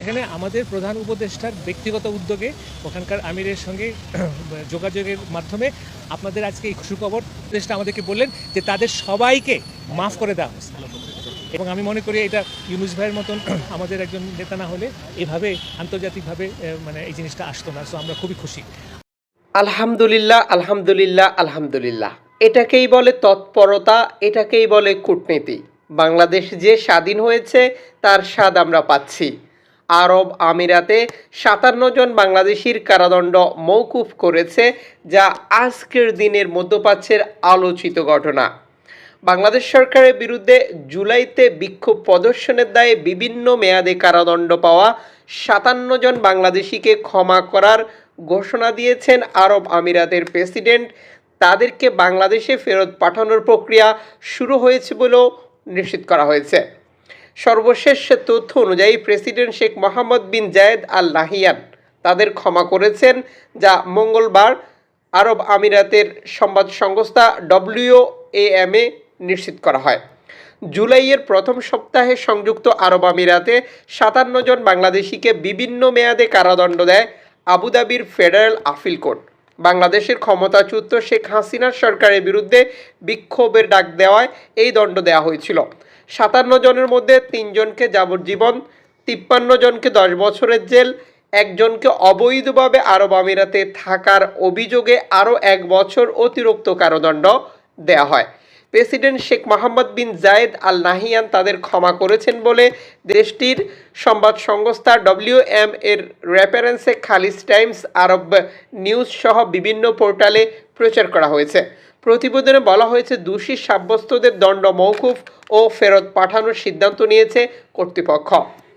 এখানে আমাদের প্রধান উপদেষ্টার ব্যক্তিগত উদ্যোগে ওখানকার আমিরের সঙ্গে যোগাযোগের মাধ্যমে আপনাদের আজকে এই সুখবর উপদেষ্টা আমাদেরকে বললেন যে তাদের সবাইকে মাফ করে দেওয়া হয়েছে। এবং আমি মনে করি এটা ইউনুস ভাইয়ের মতন আমাদের একজন নেতা না হলে এভাবে আন্তর্জাতিকভাবে মানে এই জিনিসটা আসতো না। সো আমরা খুবই খুশি। আলহামদুলিল্লাহ আলহামদুলিল্লাহ আলহামদুলিল্লাহ। এটাকেই বলে তৎপরতা, এটাকেই বলে কূটনীতি। বাংলাদেশ যে স্বাধীন হয়েছে, তার স্বাদ আমরা পাচ্ছি। আরব আমিরাতে সাতান্ন জন বাংলাদেশির কারাদণ্ড মৌকুফ করেছে, যা আজকের দিনের মধ্যপ্রাচ্যের আলোচিত ঘটনা। বাংলাদেশ সরকারের বিরুদ্ধে জুলাইতে বিক্ষোভ প্রদর্শনের দায়ে বিভিন্ন মেয়াদে কারাদণ্ড পাওয়া সাতান্ন জন বাংলাদেশিকে ক্ষমা করার ঘোষণা দিয়েছেন আরব আমিরাতের প্রেসিডেন্ট। তাদেরকে বাংলাদেশে ফেরত পাঠানোর প্রক্রিয়া শুরু হয়েছে বলেও নিশ্চিত করা হয়েছে। সর্বশেষ তথ্য অনুযায়ী president Sheikh Mohammed bin Zayed Al Nahyan তাদের ক্ষমা করেছেন, যা মঙ্গলবার আরব আমিরাতের সংবাদ সংস্থা ডব্লিউ এ নিশ্চিত করা হয়। জুলাইয়ের প্রথম সপ্তাহে সংযুক্ত আরব আমিরাতে সাতান্ন জন বাংলাদেশিকে বিভিন্ন মেয়াদে কারাদণ্ড দেয় আবুধাবির ফেডারেল আপিল কোর্ট। বাংলাদেশের ক্ষমতাচ্যুত শেখ হাসিনার সরকারের বিরুদ্ধে বিক্ষোভের ডাক দেওয়ায় এই দণ্ড দেওয়া হয়েছিল। সাতান্ন জনের মধ্যে তিনজনকে যাবজ্জীবন, তিপ্পান্ন জনকে দশ বছরের জেল একজনকে অবৈধভাবে আরব আমিরাতে থাকার অভিযোগে আরও এক বছর অতিরিক্ত কারাদণ্ড দেওয়া হয়। President Sheikh Mohammed bin Zayed Al Nahyan তাদের ক্ষমা করেছেন বলে দেশটির সংবাদ সংস্থা ডব্লিউএম এর রেফারেন্সে খালিজ টাইমস আরব নিউজ সহ বিভিন্ন পোর্টালে প্রচার করা হয়েছে। প্রতিবেদনে বলা হয়েছে, দোষী সাব্যস্তদের দণ্ড মৌকুফ ও ফেরত পাঠানোর সিদ্ধান্ত নিয়েছে কর্তৃপক্ষ।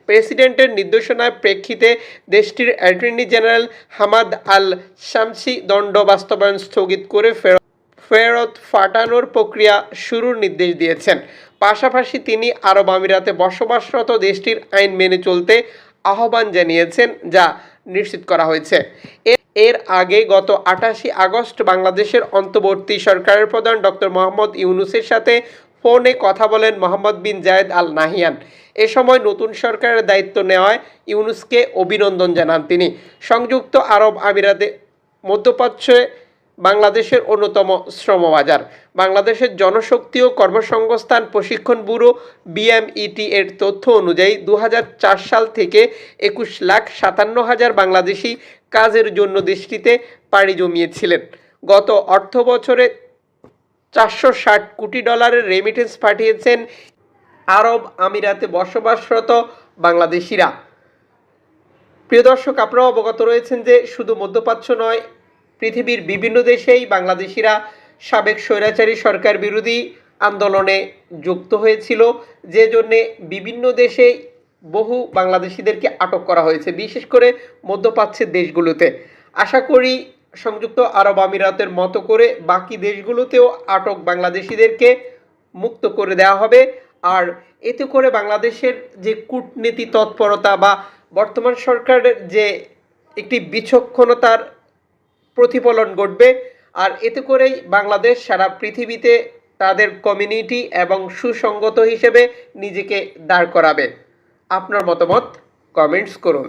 প্রেসিডেন্টের নির্দেশনার প্রেক্ষিতে দেশটির attorney general Hamad Al Shamsi দণ্ড বাস্তবায়ন স্থগিত করে ফেরত ফেরত ফাটানোর প্রক্রিয়া শুরুর নির্দেশ দিয়েছেন। পাশাপাশি তিনি আরব আমিরাতে বসবাসরত দেশটির আইন মেনে চলতে আহ্বান জানিয়েছেন, যা নিশ্চিত করা হয়েছে। এর আগে গত আটাশি আগস্ট বাংলাদেশের অন্তর্বর্তী সরকারের প্রধান ডক্টর মোহাম্মদ ইউনুসের সাথে ফোনে কথা বলেন Mohammad bin Zayed Al Nahiyan এ সময় নতুন সরকারের দায়িত্ব নেওয়ায় ইউনুসকে অভিনন্দন জানান তিনি। সংযুক্ত আরব আমিরাতে মধ্যপ্রাচ্যে বাংলাদেশের অন্যতম শ্রমবাজার। বাংলাদেশের জনশক্তি ও কর্মসংস্থান প্রশিক্ষণ ব্যুরো বিএমইটি এর তথ্য অনুযায়ী দু হাজার চার সাল থেকে একুশ লাখ সাতান্ন হাজার বাংলাদেশি কাজের জন্য দেশটিতে পাড়ি জমিয়েছিলেন। গত অর্থ বছরে চারশো ষাট কোটি ডলারের রেমিটেন্স পাঠিয়েছেন আরব আমিরাতে বসবাসরত বাংলাদেশিরা। প্রিয় দর্শক, আপনারাও অবগত রয়েছেন যে শুধু মধ্যপ্রাচ্য নয় পৃথিবীর বিভিন্ন দেশেই বাংলাদেশিরা সাবেক স্বৈরাচারী সরকার বিরোধী আন্দোলনে যুক্ত হয়েছিল। যে জন্যে বিভিন্ন দেশে বহু বাংলাদেশিদেরকে আটক করা হয়েছে, বিশেষ করে মধ্যপ্রাচ্যের দেশগুলোতে। আশা করি সংযুক্ত আরব আমিরাতের মতো করে বাকি দেশগুলোতেও আটক বাংলাদেশিদেরকে মুক্ত করে দেওয়া হবে। আর এতে করে বাংলাদেশের যে কূটনীতি তৎপরতা বা বর্তমান সরকারের যে একটি বিচক্ষণতার প্রতিফলন ঘটবে। আর এতে করেই বাংলাদেশ সারা পৃথিবীতে তাদের কমিউনিটি এবং সুসংগত হিসেবে নিজেকে দাঁড় করাবে। আপনার মতামত কমেন্টস করুন।